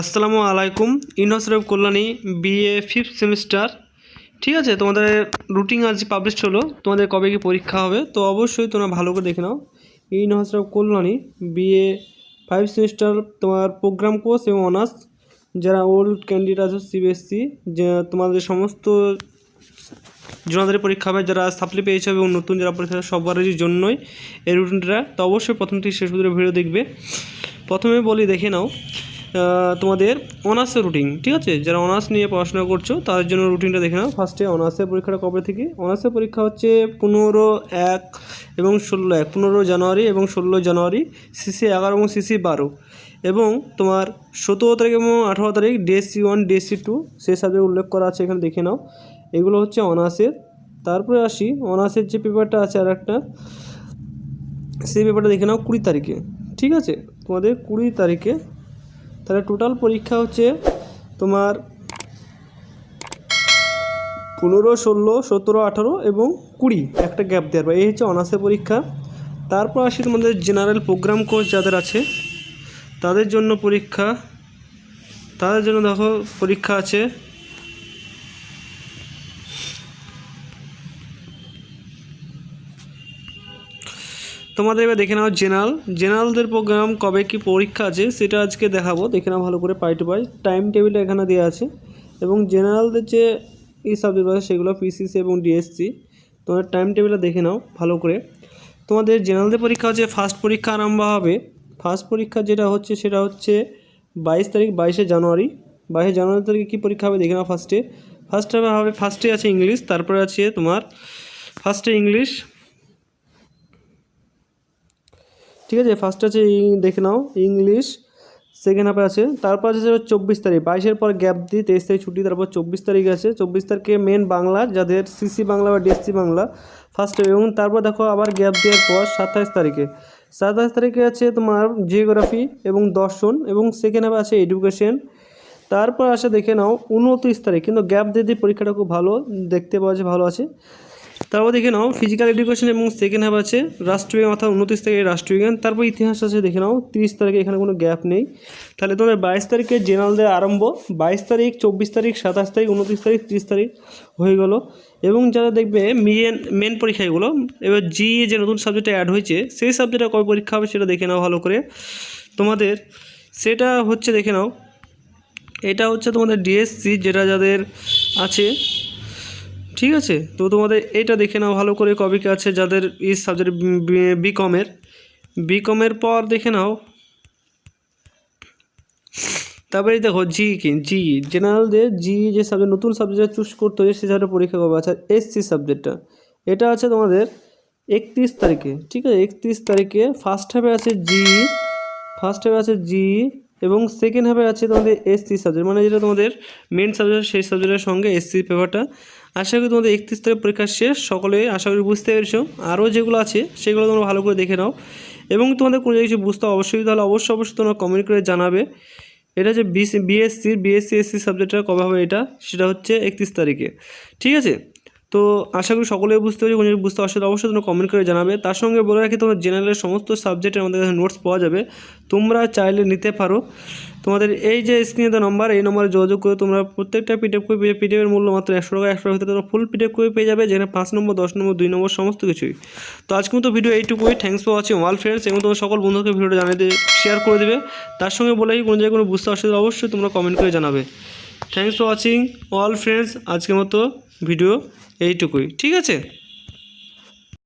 আসসালামু আলাইকুম of Kalyani BA fifth semester ঠিক আছে, তোমাদের রুটিন আজ পাবলিশ হলো, তোমাদের কবে কি পরীক্ষা হবে, তো অবশ্যই তোমরা ভালো করে দেখে নাও। Of Kalyani BA five semester তোমার প্রোগ্রাম কোর্স এবং অনার্স যারা ওল্ড ক্যান্ডিডেট আছে সিবিএসসি তোমাদের সমস্ত জনাদের পরীক্ষা হবে, যারা সাপ্লি পেয়েছে এবং নতুন যারা পরীক্ষা সবারই জন্যই এই রুটিনটা তো অবশ্যই প্রথম থেকে শেষ পর্যন্ত ভিডিও দেখবে। প্রথমে বলি, দেখে নাও তোমাদের অনার্সের রুটিন ঠিক আছে? যারা অনার্স নিয়ে পড়াশোনা করছ, তাদের জন্য রুটিনটা দেখে নাও। ফার্স্টে অনার্সের পরীক্ষাটা কবে থেকে? অনার্সের পরীক্ষা হচ্ছে পনেরো এক এবং ষোলো এক, পনেরো জানুয়ারি এবং ষোলো জানুয়ারি সিসি এগারো এবং সিসি বারো। এবং তোমার সতেরো তারিখ এবং আঠারো তারিখ ডিএসসি ওয়ান ডিএসসি টু সেই সাবজেক্ট উল্লেখ করা আছে, এখানে দেখে নাও। এগুলো হচ্ছে অনার্সের। তারপরে আসি, অনার্সের যে পেপারটা আছে আর একটা সেই পেপারটা দেখে নাও কুড়ি তারিখে, ঠিক আছে? তোমাদের কুড়ি তারিখে তাহলে টোটাল পরীক্ষা হচ্ছে তোমার পনেরো, ষোলো, সতেরো, আঠারো এবং কুড়ি। একটা গ্যাপ দেওয়ার পর, এই হচ্ছে অনার্সের পরীক্ষা। তারপর আসি তোমাদের জেনারেল প্রোগ্রাম কোর্স যাদের আছে, তাদের জন্য পরীক্ষা। তাদের জন্য দেখো পরীক্ষা আছে। তোমাদের এবার দেখে নাও জেনারেল। জেনারেলদের প্রোগ্রাম কবে কি পরীক্ষা আছে সেটা আজকে দেখাবো। দেখে নাও ভালো করে পাই টু পাই টাইম টেবিলটা এখানে দেওয়া আছে। এবং জেনারেলদের যে এই সাবজেক্ট আছে সেগুলো পিসিসি এবং ডিএসসি তোমার টাইম টেবিলটা দেখে নাও ভালো করে। তোমাদের জেনারেলদের পরীক্ষা হচ্ছে ফার্স্ট পরীক্ষা আরম্ভ হবে। ফার্স্ট পরীক্ষা যেটা হচ্ছে সেটা হচ্ছে বাইশ তারিখ, বাইশে জানুয়ারি। বাইশে জানুয়ারি তারিখে কী পরীক্ষা হবে দেখে নাও ফার্স্টে ফার্স্টে হবে ফার্স্টে আছে ইংলিশ তারপরে আছে তোমার ফার্স্টে ইংলিশ ঠিক আছে? ফার্স্ট আছে দেখে নাও, ইংলিশ সেকেন্ড হাফে আছে। তারপর আছে সেটা চব্বিশ তারিখ। বাইশের পর গ্যাপ দিয়ে তেইশ তারিখ ছুটি, তারপর চব্বিশ তারিখ আছে। চব্বিশ তারিখে মেন বাংলা, যাদের সিসি বাংলা বা ডিএসসি বাংলা ফার্স্ট এবং তারপর দেখো আবার গ্যাপ দেওয়ার পর সাতাশ তারিখে। সাতাশ তারিখে আছে তোমার জিওগ্রাফি এবং দর্শন এবং সেকেন্ড হাফে আছে এডুকেশন তারপর আসে দেখে নাও, উনত্রিশ তারিখ। কিন্তু গ্যাপ দিয়ে দিয়ে পরীক্ষাটা খুব ভালো, দেখতে পাওয়া যায়, ভালো আছে। তারপর দেখে নাও ফিজিক্যাল এডুকেশন এবং সেকেন্ড হাফ আছে। রাষ্ট্রবিজ্ঞান অর্থাৎ উনত্রিশ তারিখে রাষ্ট্রবিজ্ঞান, তারপর ইতিহাস আছে দেখে নাও, তিরিশ তারিখে এখানে কোনো গ্যাপ নেই। তাহলে তোমাদের বাইশ তারিখে জেনারেলদের আরম্ভ, বাইশ তারিখ, চব্বিশ তারিখ, সাতাশ তারিখ, উনত্রিশ তারিখ, তিরিশ তারিখ হয়ে গেল। এবং যারা দেখবে মেন মেন পরীক্ষা এগুলো এবার জি যে নতুন সাবজেক্টটা অ্যাড হয়েছে, সেই সাবজেক্টটা কবে পরীক্ষা হবে সেটা দেখে নাও ভালো করে। তোমাদের, সেটা হচ্ছে দেখে নাও, এটা হচ্ছে তোমাদের ডিএসসি যেটা যাদের আছে ঠিক আছে, তো তোমাদের এটা দেখে নাও ভালো করে কবে কি আছে, যাদের এই সাবজেক্ট বিকমের বিকমের পর দেখে নাও। তারপরে দেখো জি কি? জি জেনারেলদের জি যে সাবজেক্ট নতুন সাবজেক্ট চুজ করতে হয় সে সাবজেক্ট পরীক্ষা করবে আচ্ছা এসসি সাবজেক্টটা এটা আছে তোমাদের একত্রিশ তারিখে, ঠিক আছে? একত্রিশ তারিখে ফার্স্ট হাফে আছে জি ফার্স্ট হাফে আছে জি এবং সেকেন্ড হাফে আছে তোমাদের এসসি সাবজেক্ট মানে যেটা তোমাদের মেন সাবজেক্ট সেই সাবজেক্টের সঙ্গে এসসি পেপারটা আশা করি তোমাদের একত্রিশ তারিখ পরীক্ষা শেষ, সকলে আশা করি বুঝতে পেরেছ। আরও যেগুলো আছে, সেগুলো তোমরা ভালো করে দেখে নাও। এবং তোমাদের কোনো কিছু বুঝতে অবশ্যই তাহলে অবশ্যই অবশ্যই তোমরা কমেন্ট করে জানাবে। এটা যে বিসি বিএসসি বিএসসি এসসি সাবজেক্টটা কবে হবে এটা, সেটা হচ্ছে একত্রিশ তারিখে। ঠিক আছে? তো আশা করি সকলেই বুঝতে পেরেছি কোনো বুঝতে অসুবিধা অবশ্যই তোমরা কমেন্ট করে জানাবে। তার সঙ্গে বলে রাখি, তোমার জেনারেলের সমস্ত সাবজেক্টের আমাদের কাছে নোটস পাওয়া যাবে। তোমরা চাইলে নিতে পারো। তোমাদের এই যে স্ক্রিনে দেওয়া নম্বর এই নম্বরে যোগাযোগ করে তোমরা প্রত্যেকটা পিডিএফ কপি পিডিএফের মূল্য মাত্র একশো টাকা একশো টাকা তোমরা ফুল পিডিএফ কপি পেয়ে যাবে, যেখানে পাঁচ নম্বর, দশ নম্বর, দুই নম্বর সমস্ত কিছুই। তো আজকে মতো ভিডিও এইটুকুই। Thanks for watching all friends এবং তোমার সকল বন্ধুকে ভিডিওটা জানিয়ে দিয়ে শেয়ার করে দেবে। তার সঙ্গে বলে কোনো জায়গায় কোনো বুঝতে অসুবিধা অবশ্যই তোমরা কমেন্ট করে জানাবে। Thanks for watching all friends আজকের মতো ভিডিও এইটুকুই ঠিক আছে?